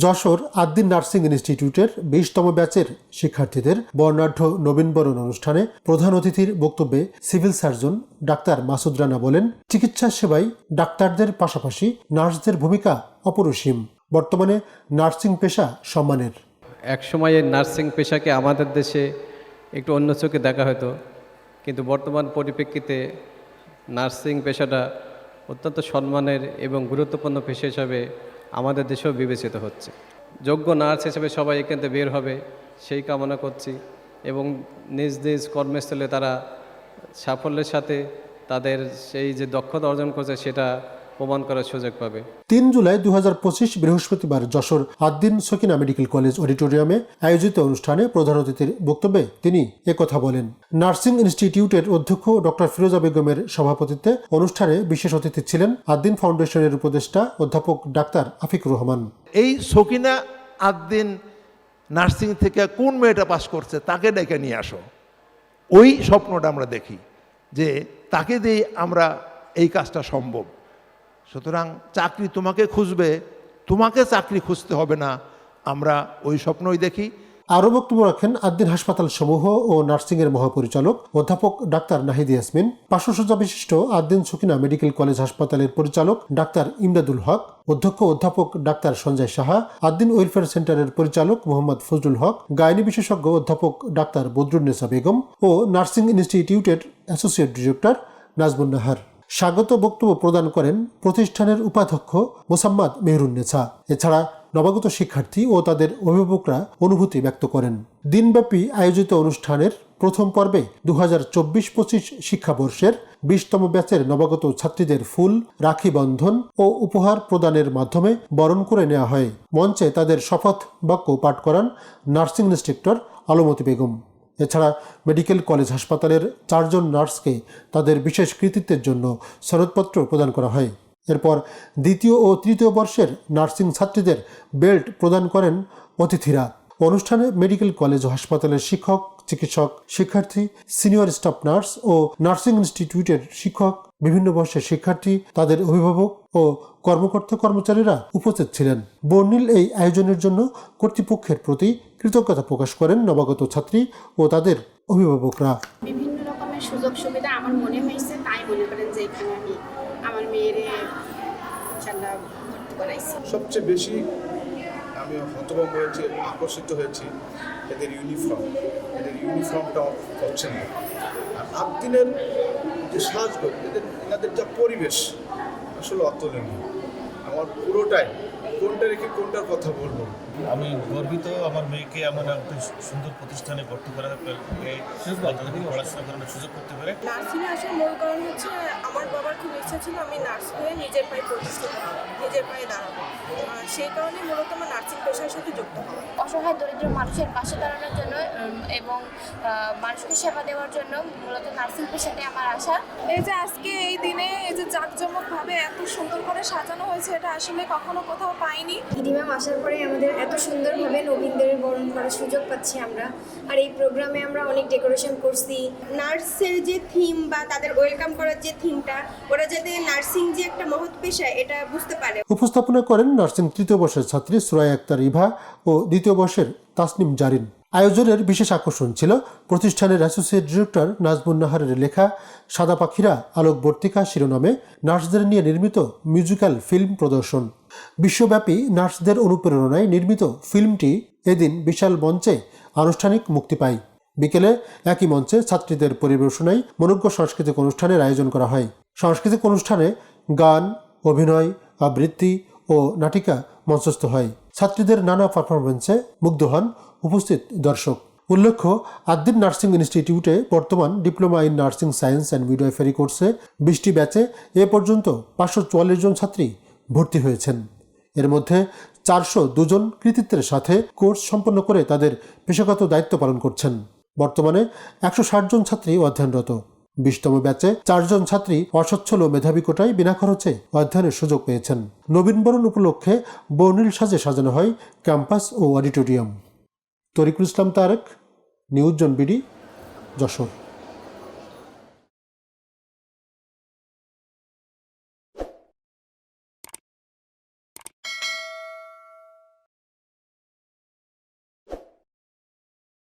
Jessore Ad-din nursing ইনস্টিটিউটের বিশতম ব্যাচের শিক্ষার্থীদের বর্ণাঢ্য নবীনবরণ অনুষ্ঠানে প্রধান অতিথির বক্তব্যে civil surgeon doctor Masud Rana বলেন, চিকিৎসা সেবায় ডাক্তারদের পাশাপাশি নার্সদের ভূমিকা অপরিসীম। বর্তমানে নার্সিং পেশা সম্মানের। এক সময়ে নার্সিং পেশাকে আমাদের দেশে একটু অন্য চোখে দেখা হতো, কিন্তু বর্তমান পরিপ্রেক্ষিতে নার্সিং পেশাটা অত্যন্ত সম্মানের এবং গুরুত্বপূর্ণ পেশা হিসাবে আমাদের দেশেও বিবেচিত হচ্ছে। যোগ্য নার্স হিসেবে সবাই এখান থেকে বের হবে, সেই কামনা করছি এবং নিজ নিজ কর্মস্থলে তারা সাফল্যের সাথে তাদের সেই যে দক্ষতা অর্জন করছে সেটা প্রমাণ করার সুযোগ পাবে। তিন জুলাই দু হাজার পঁচিশ বৃহস্পতিবার যশোর আদ্দিন সকিনা মেডিকেল কলেজ অডিটোরিয়ামে আয়োজিত অনুষ্ঠানে প্রধান অতিথির বক্তব্যে তিনি একথা বলেন। নার্সিং ইনস্টিটিউটের অধ্যক্ষ ডক্টর ফিরোজা বেগমের সভাপতিত্বে অনুষ্ঠানে বিশেষ অতিথি ছিলেন আদ্দিন ফাউন্ডেশনের উপদেষ্টা অধ্যাপক ডাক্তার আফিক রহমান। এই সকিনা আদ্দিন নার্সিং থেকে কোন মেয়েটা পাস করছে তাকে ডেকে নিয়ে আসো। ওই স্বপ্নটা আমরা দেখি যে তাকে দিয়ে আমরা এই কাজটা সম্ভব। সুতরাং চাকরি তোমাকে খুঁজবে, তোমাকে চাকরি খুঁজতে হবে না। আমরা ওই স্বপ্নই দেখি। আরও বক্তব্য রাখেন আদ্দিন হাসপাতাল সমূহ ও নার্সিংয়ের মহাপরিচালক, অধ্যাপক ডাক্তার নাহিদ ইয়াসমিন পার্শ্বসজ্জা বিশিষ্ট আদ্দিন সুকিনা মেডিকেল কলেজ হাসপাতালের পরিচালক ডাক্তার ইমদাদুল হক, অধ্যক্ষ অধ্যাপক ডাক্তার সঞ্জয় সাহা, আদ্দিন ওয়েলফেয়ার সেন্টারের পরিচালক মোহাম্মদ ফজলুল হক, গাইনি বিশেষজ্ঞ অধ্যাপক ডাক্তার বদরুন্নেসা বেগম ও নার্সিং ইনস্টিটিউটের অ্যাসোসিয়েট ডিরেক্টর নাজমুন নাহার। স্বাগত বক্তব্য প্রদান করেন প্রতিষ্ঠানের উপাধ্যক্ষ মোসাম্মদ মেহরুন্নেছা। এছাড়া নবাগত শিক্ষার্থী ও তাদের অভিভাবকরা অনুভূতি ব্যক্ত করেন। দিনব্যাপী আয়োজিত অনুষ্ঠানের প্রথম পর্বে দু হাজার চব্বিশ পঁচিশ শিক্ষাবর্ষের বিশতম ব্যাচের নবাগত ছাত্রীদের ফুল, রাখি বন্ধন ও উপহার প্রদানের মাধ্যমে বরণ করে নেওয়া হয়। মঞ্চে তাদের শপথ বাক্য পাঠ করান নার্সিং ইনস্ট্রাক্টর আলমতি বেগম। এছাড়া মেডিকেল কলেজ হাসপাতালের চারজন নার্সকে তাদের বিশেষ কৃতিত্বের জন্য সনদপত্র প্রদান করা হয়। এরপর দ্বিতীয় ও তৃতীয় বর্ষের নার্সিং ছাত্রীদের বেল্ট প্রদান করেন অতিথিরা। অনুষ্ঠানে মেডিকেল কলেজ হাসপাতালের শিক্ষক চিকিৎসক শিক্ষার্থী সিনিয়র স্টাফ নার্স ও নার্সিং ইনস্টিটিউটের শিক্ষক বিভিন্ন বর্ষের শিক্ষার্থী তাদের অভিভাবক ও কর্মকর্তা কর্মচারীরা উপস্থিত ছিলেন। বর্ণিল এই আয়োজনের জন্য কর্তৃপক্ষের প্রতি কৃতজ্ঞতা প্রকাশ করেন নবাগত ছাত্রী ও তাদের অভিভাবকরা। বিভিন্ন রকমের সুযোগ সুবিধা আমার মনে হয়েছে তাই মনে করেন যে এখানে আমি আমার মেয়েরে সবচেয়ে বেশি আমি হতভম্ব হয়েছি, আকর্ষিত হয়েছি। এদের ইউনিফর্ম এদের ইউনিফর্মটা না আর আবদিনের যে সাজগোজ, এদের, এনাদের যা পরিবেশ, আসলে অতুলনীয়। আমার পুরোটাই, কোনটা রেখে কোনটার কথা বলব? আমি গর্বিত আমার মেয়েকে এমন একটা সুন্দর প্রতিষ্ঠানে ভর্তি করার তাদেরকে পড়াশোনা করানোর সুযোগ করতে পারে। নার্সিংয়ে আসার মূল কারণ হচ্ছে আমার বাবার খুব ইচ্ছা ছিল আমি নার্স হয়ে নিজের পায়ে প্রতিষ্ঠিত হব নিজের পায়ে দাঁড়াবো। সেই কারণে মূলত আমার নার্সিং পেশার সাথে যুক্ত হওয়া অসহায় দরিদ্র মানুষের পাশে দাঁড়ানোর জন্য এবং মানুষকে সেবা দেওয়ার জন্য মূলত নার্সিং পেশাতে আমার আশা। এই যে আজকে এই দিনে এই যে জাঁকজমকভাবে এত সুন্দর করে সাজানো হয়েছে এটা আসলে কখনো কোথাও পাইনি। ম্যাম আসার পরে আমাদের এত সুন্দরভাবে নবীনদের বরণ করার সুযোগ পাচ্ছি আমরা। আর এই প্রোগ্রামে আমরা অনেক ডেকোরেশন করছি। নার্সের যে থিম বা তাদের ওয়েলকাম করার যে থিমটা ওরা যাতে নার্সিং যে একটা মহৎ পেশা, এটা বুঝতে পারে। উপস্থাপনা করেন নার্সিং তৃতীয় বর্ষের ছাত্রী সুরাই আক্তার ইভা ও দ্বিতীয় বর্ষের তাসনিম জারিন। আয়োজনের বিশেষ আকর্ষণ ছিল প্রতিষ্ঠানের অ্যাসোসিয়েট ডিরেক্টর নাজমুন নাহারের লেখা সাদা পাখিরা আলোকবর্তিকা শিরোনামে নার্সদের নিয়ে নির্মিত মিউজিক্যাল ফিল্ম প্রদর্শন। বিশ্বব্যাপী নার্সদের অনুপ্রেরণায় নির্মিত ফিল্মটি এদিন বিশাল মঞ্চে আনুষ্ঠানিক মুক্তি পায়। বিকেলে একই মঞ্চে ছাত্রীদের পরিবেশনায় মনোজ্ঞ সাংস্কৃতিক অনুষ্ঠানের আয়োজন করা হয়। সাংস্কৃতিক অনুষ্ঠানে গান, অভিনয়, আবৃত্তি ও নাটিকা মঞ্চস্থ হয়। ছাত্রীদের নানা পারফরমেন্সে মুগ্ধ হন উপস্থিত দর্শক। উল্লেখ্য আদ্দিন নার্সিং ইনস্টিটিউটে বর্তমান diploma in nursing science and midwifery কোর্সে বিশটি ব্যাচে এ পর্যন্ত পাঁচশো চুয়াল্লিশ জন ছাত্রী ভর্তি হয়েছেন। এর মধ্যে চারশো দুজন কৃতিত্বের সাথে কোর্স সম্পন্ন করে তাদের পেশাগত দায়িত্ব পালন করছেন। বর্তমানে একশো ষাট জন ছাত্রী অধ্যয়নরত। বিশতম ব্যাচে চারজন ছাত্রী অসচ্ছল ও মেধাবী কোটায় বিনা খরচে অধ্যয়নের সুযোগ পেয়েছেন। নবীনবরণ উপলক্ষে বর্ণিল সাজে সাজানো হয় ক্যাম্পাস ও auditorium. Tariqul Islam Tarek, news BD, Jessore.